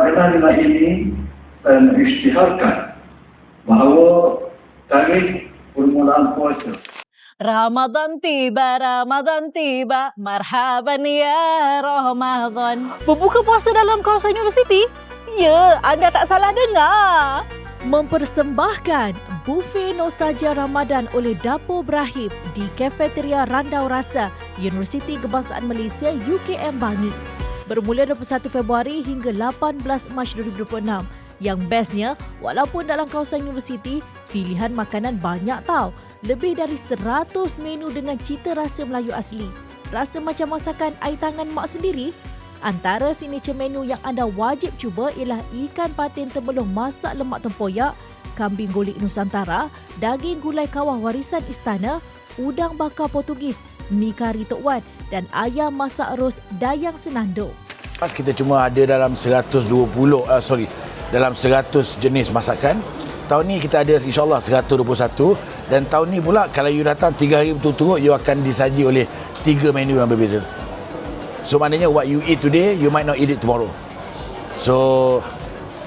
kerana ini saya mengisytiharkan bahawa tarikh permulaan puasa Ramadan tiba, Ramadan tiba, marhaban ya Ramadan. Berbuka puasa dalam kawasan universiti? Ya, anda tak salah dengar. Mempersembahkan buffet nostalgia Ramadan oleh Dapur Brahim di Kafeteria Randau Rasa, Universiti Kebangsaan Malaysia UKM Bangi. Bermula 21 Februari hingga 18 Mac 2026. Yang bestnya, walaupun dalam kawasan universiti, pilihan makanan banyak tau. Lebih dari 100 menu dengan cita rasa Melayu asli. Rasa macam masakan air tangan mak sendiri? Antara signature menu yang anda wajib cuba ialah ikan patin temelung masak lemak tempoyak, kambing gulik Nusantara, daging gulai kawah warisan istana, udang bakar Portugis, mi kari Tok Wan dan ayam masak ros Dayang Senandung. Kita cuma ada dalam 120 uh, sorry dalam 100 jenis masakan. Tahun ni kita ada insyaAllah 121 dan tahun ni pula kalau you datang 3 hari berturut-turut you akan disaji oleh 3 menu yang berbeza. So maknanya what you eat today you might not eat it tomorrow. So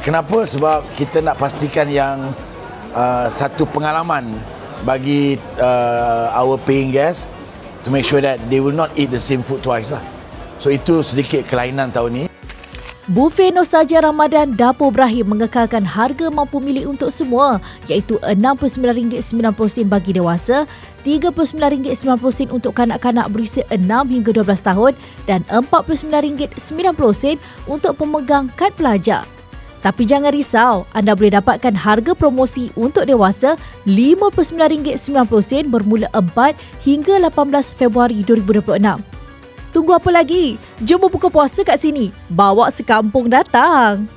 kenapa? Sebab kita nak pastikan yang uh, satu pengalaman bagi uh, our paying guests to make sure that they will not eat the same food twice lah. So itu sedikit kelainan tahun ni. Buffet Nostalgia Ramadan Dapur Ibrahim mengekalkan harga mampu milik untuk semua iaitu RM69.90 bagi dewasa, RM39.90 untuk kanak-kanak berusia 6 hingga 12 tahun dan RM49.90 untuk pemegang kad pelajar. Tapi jangan risau, anda boleh dapatkan harga promosi untuk dewasa RM59.90 bermula 4 hingga 18 Februari 2026. Tunggu apa lagi? Jom berbuka puasa kat sini. Bawa sekampung datang.